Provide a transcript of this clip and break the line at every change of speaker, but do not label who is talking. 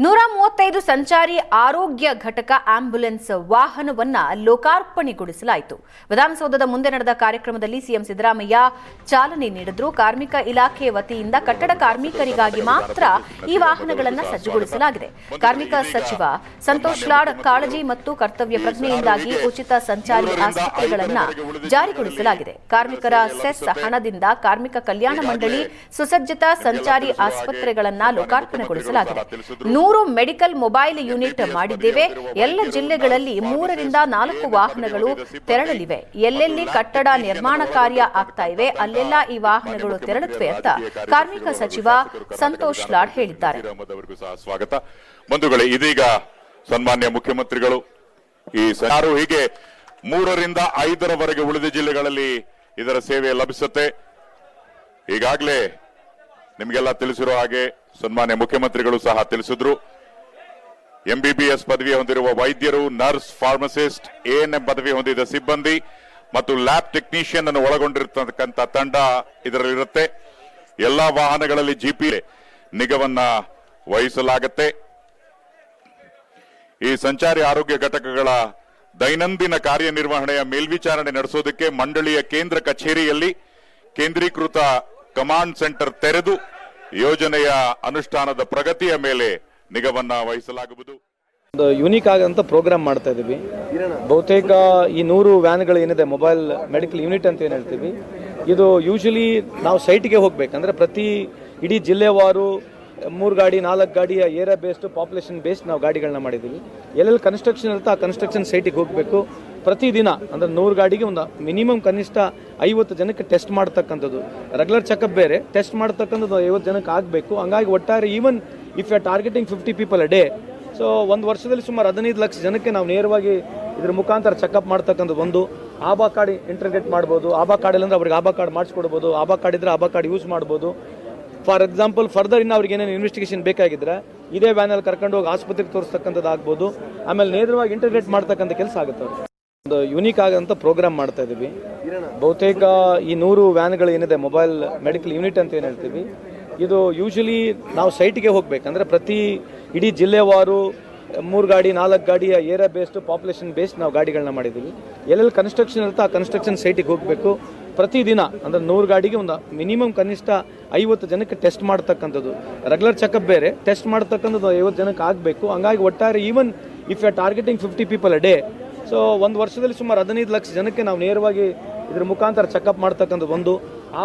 ನೂರ ಮೂವತ್ತೈದು ಸಂಚಾರಿ ಆರೋಗ್ಯ ಘಟಕ ಆಂಬ್ಯುಲೆನ್ಸ್ ವಾಹನವನ್ನ ಲೋಕಾರ್ಪಣೆಗೊಳಿಸಲಾಯಿತು. ವಿಧಾನಸೌಧದ ಮುಂದೆ ನಡೆದ ಕಾರ್ಯಕ್ರಮದಲ್ಲಿ ಸಿಎಂ ಸಿದ್ದರಾಮಯ್ಯ ಚಾಲನೆ ನೀಡಿದ್ರು. ಕಾರ್ಮಿಕ ಇಲಾಖೆ ವತಿಯಿಂದ ಕಟ್ಟಡ ಕಾರ್ಮಿಕರಿಗಾಗಿ ಮಾತ್ರ ಈ ವಾಹನಗಳನ್ನು ಸಜ್ಜುಗೊಳಿಸಲಾಗಿದೆ. ಕಾರ್ಮಿಕ ಸಚಿವ ಸಂತೋಷ್ ಲಾಡ್ ಕಾಳಜಿ ಮತ್ತು ಕರ್ತವ್ಯ ಪ್ರಜ್ಞೆಯಿಂದಾಗಿ ಉಚಿತ ಸಂಚಾರಿ ಆಸ್ಪತ್ರೆಗಳನ್ನು ಜಾರಿಗೊಳಿಸಲಾಗಿದೆ. ಕಾರ್ಮಿಕರ ಸೆಸ್ ಹಣದಿಂದ ಕಾರ್ಮಿಕ ಕಲ್ಯಾಣ ಮಂಡಳಿ ಸುಸಜ್ಜಿತ ಸಂಚಾರಿ ಆಸ್ಪತ್ರೆಗಳನ್ನು ಲೋಕಾರ್ಪಣೆಗೊಳಿಸಲಾಗಿದೆ. ನೂರು ಮೆಡಿಕಲ್ ಮೊಬೈಲ್ ಯೂನಿಟ್ ಮಾಡಿದ್ದೇವೆ. ಎಲ್ಲ ಜಿಲ್ಲೆಗಳಲ್ಲಿ ಮೂರರಿಂದ ನಾಲ್ಕು ವಾಹನಗಳು ತೆರಳಲಿವೆ. ಎಲ್ಲೆಲ್ಲಿ ಕಟ್ಟಡ ನಿರ್ಮಾಣ ಕಾರ್ಯ ಆಗ್ತಾ ಇವೆ ಅಲ್ಲೆಲ್ಲ ಈ ವಾಹನಗಳು ತೆರಳುತ್ತವೆ ಅಂತ ಕಾರ್ಮಿಕ ಸಚಿವ ಸಂತೋಷ್ ಲಾಡ್ ಹೇಳಿದ್ದಾರೆ.
ಸ್ವಾಗತ. ಬಂಧುಗಳೇ, ಇದೀಗ ಸನ್ಮಾನ್ಯ ಮುಖ್ಯಮಂತ್ರಿಗಳು ಈ ಯಾರು ಹೀಗೆ ಮೂರರಿಂದ ಐದರವರೆಗೆ ಉಳಿದ ಜಿಲ್ಲೆಗಳಲ್ಲಿ ಇದರ ಸೇವೆ ಲಭಿಸುತ್ತೆ? ಈಗಾಗಲೇ ನಿಮಗೆಲ್ಲ ತಿಳಿಸಿರೋ ಹಾಗೆ ಸನ್ಮಾನ್ಯ ಮುಖ್ಯಮಂತ್ರಿಗಳು ಸಹ ತಿಳಿಸಿದ್ರು. ಎಂಬಿಬಿಎಸ್ ಪದವಿ ಹೊಂದಿರುವ ವೈದ್ಯರು, ನರ್ಸ್, ಫಾರ್ಮಸಿಸ್ಟ್ ಎಎನ್ಎಂ ಪದವಿ ಹೊಂದಿದ ಸಿಬ್ಬಂದಿ ಮತ್ತು ಲ್ಯಾಬ್ ಟೆಕ್ನಿಷಿಯನ್ ಅನ್ನು ಒಳಗೊಂಡಿರತಕ್ಕಂಥ ತಂಡ ಇದರಲ್ಲಿರುತ್ತೆ. ಎಲ್ಲಾ ವಾಹನಗಳಲ್ಲಿ ಜಿಪಿ ನಿಗವನ್ನ ವಹಿಸಲಾಗುತ್ತೆ. ಈ ಸಂಚಾರಿ ಆರೋಗ್ಯ ಘಟಕಗಳ ದೈನಂದಿನ ಕಾರ್ಯನಿರ್ವಹಣೆಯ ಮೇಲ್ವಿಚಾರಣೆ ನಡೆಸೋದಕ್ಕೆ ಮಂಡಳಿಯ ಕೇಂದ್ರ ಕಚೇರಿಯಲ್ಲಿ ಕೇಂದ್ರೀಕೃತ ಕಮಾಂಡ್ ಸೆಂಟರ್ ತೆರೆದು ಯೋಜನೆಯ ಅನುಷ್ಠಾನದ ಪ್ರಗತಿಯ ಮೇಲೆ ನಿಗವನ್ನ ವಹಿಸಲಾಗುವುದು.
ಒಂದು ಯೂನಿಕ್ ಆಗಂತ ಪ್ರೋಗ್ರಾಮ್ ಮಾಡ್ತಾ ಇದ್ದೀವಿ ಬಹುತೇಕ ಈ ನೂರು ವ್ಯಾನ್ಗಳು ಏನಿದೆ ಮೊಬೈಲ್ ಮೆಡಿಕಲ್ ಯೂನಿಟ್ ಅಂತ ಏನು ಹೇಳ್ತೀವಿ, ಇದು ಯೂಶಲಿ ನಾವು ಸೈಟ್ಗೆ ಹೋಗ್ಬೇಕಂದ್ರೆ ಪ್ರತಿ ಇಡೀ ಜಿಲ್ಲೆವಾರು ಮೂರು ಗಾಡಿ, ನಾಲ್ಕು ಗಾಡಿಯ ಏರಿಯಾ ಬೇಸ್ಡ್ ಪಾಪ್ಯುಲೇಷನ್ ಬೇಸ್ಡ್ ನಾವು ಗಾಡಿಗಳನ್ನ ಮಾಡಿದ್ದೀವಿ ಎಲ್ಲೆಲ್ಲಿ ಕನ್ಸ್ಟ್ರಕ್ಷನ್ ಇರುತ್ತೆ ಆ ಕನ್ಸ್ಟ್ರಕ್ಷನ್ ಸೈಟಿಗೆ ಹೋಗಬೇಕು. ಪ್ರತಿದಿನ ಅಂದರೆ ನೂರು ಗಾಡಿಗೆ ಒಂದು ಮಿನಿಮಮ್ ಕನಿಷ್ಠ ಐವತ್ತು ಜನಕ್ಕೆ ಟೆಸ್ಟ್ ಮಾಡ್ತಕ್ಕಂಥದ್ದು. ರೆಗ್ಯುಲರ್ ಚೆಕಪ್ ಬೇರೆ ಟೆಸ್ಟ್ ಮಾಡ್ತಕ್ಕಂಥದ್ದು ಐವತ್ತು ಜನಕ್ಕೆ ಆಗಬೇಕು. ಹಂಗಾಗಿ ಒಟ್ಟಾರೆ even if you are targeting fifty people a day so ಒಂದು ವರ್ಷದಲ್ಲಿ ಸುಮಾರು ಹದಿನೈದು ಲಕ್ಷ ಜನಕ್ಕೆ ನಾವು ನೇರವಾಗಿ ಇದ್ರ ಮುಖಾಂತರ ಚೆಕಪ್ ಮಾಡ್ತಕ್ಕಂಥದ್ದು ಒಂದು. ಆಬಾ ಕಾರ್ಡ್ ಇಂಟರ್ಗ್ರೇಟ್ ಮಾಡ್ಬೋದು. ಆಬಾ ಕಾರ್ಡ್ ಇಲ್ಲಾಂದ್ರೆ ಅವ್ರಿಗೆ ಆಬಾ ಕಾರ್ಡ್ ಮಾಡಿಸ್ಕೊಡ್ಬೋದು. ಆಬಾ ಕಾರ್ಡ್ ಇದ್ರೆ ಆಬಾ ಕಾರ್ಡ್ ಯೂಸ್ ಮಾಡ್ಬೋದು. ಫಾರ್ ಎಕ್ಸಾಂಪಲ್ ಫರ್ದರ್ ಇನ್ನು ಅವ್ರಿಗೆ ಏನೇನು ಇನ್ವೆಸ್ಟಿಗೇಷನ್ ಬೇಕಾಗಿದ್ರೆ ಇದೇ ವ್ಯಾನಲ್ಲಿ ಕರ್ಕೊಂಡು ಹೋಗಿ ಆಸ್ಪತ್ರೆಗೆ ತೋರಿಸ್ತಕ್ಕಂಥದ್ದು ಆಗ್ಬೋದು. ಆಮೇಲೆ ನೇರವಾಗಿ ಇಂಟರ್ಗ್ರೇಟ್ ಮಾಡ್ತಕ್ಕಂಥ ಕೆಲಸ ಆಗುತ್ತೆ ಅವ್ರಿಗೆ. ಒಂದು ಯುನೀಕ್ ಆಗಂತ ಪ್ರೋಗ್ರಾಮ್ ಮಾಡ್ತಾ ಇದ್ದೀವಿ ಬಹುತೇಕ ಈ ನೂರು ವ್ಯಾನ್ಗಳು ಏನಿದೆ ಮೊಬೈಲ್ ಮೆಡಿಕಲ್ ಯೂನಿಟ್ ಅಂತ ಏನು ಹೇಳ್ತೀವಿ ಇದು ಯೂಶಲಿ ನಾವು ಸೈಟ್ಗೆ ಹೋಗಬೇಕಂದ್ರೆ ಪ್ರತಿ ಇಡೀ ಜಿಲ್ಲೆವಾರು ಮೂರು ಗಾಡಿ, ನಾಲ್ಕು ಗಾಡಿಯ ಏರಿಯಾ ಬೇಸ್ಡ್ ಪಾಪ್ಯುಲೇಷನ್ ಬೇಸ್ಡ್ ನಾವು ಗಾಡಿಗಳನ್ನ ಮಾಡಿದ್ದೀವಿ. ಎಲ್ಲೆಲ್ಲಿ ಕನ್ಸ್ಟ್ರಕ್ಷನ್ ಇರುತ್ತೆ ಆ ಕನ್ಸ್ಟ್ರಕ್ಷನ್ ಸೈಟಿಗೆ ಹೋಗಬೇಕು. ಪ್ರತಿದಿನ ಅಂದರೆ ನೂರು ಗಾಡಿಗೆ ಒಂದು ಮಿನಿಮಮ್ ಕನಿಷ್ಠ ಐವತ್ತು ಜನಕ್ಕೆ ಟೆಸ್ಟ್ ಮಾಡ್ತಕ್ಕಂಥದ್ದು. ರೆಗ್ಯುಲರ್ ಚೆಕಪ್ ಬೇರೆ ಟೆಸ್ಟ್ ಮಾಡ್ತಕ್ಕಂಥದ್ದು ಐವತ್ತು ಜನಕ್ಕೆ ಆಗಬೇಕು. ಹಂಗಾಗಿ ಒಟ್ಟಾರೆ even if you targeting fifty people a day so ಒಂದು ವರ್ಷದಲ್ಲಿ ಸುಮಾರು ಹದಿನೈದು ಲಕ್ಷ ಜನಕ್ಕೆ ನಾವು ನೇರವಾಗಿ ಇದ್ರ ಮುಖಾಂತರ ಚೆಕಪ್ ಮಾಡ್ತಕ್ಕಂಥದ್ದು ಒಂದು. ಆ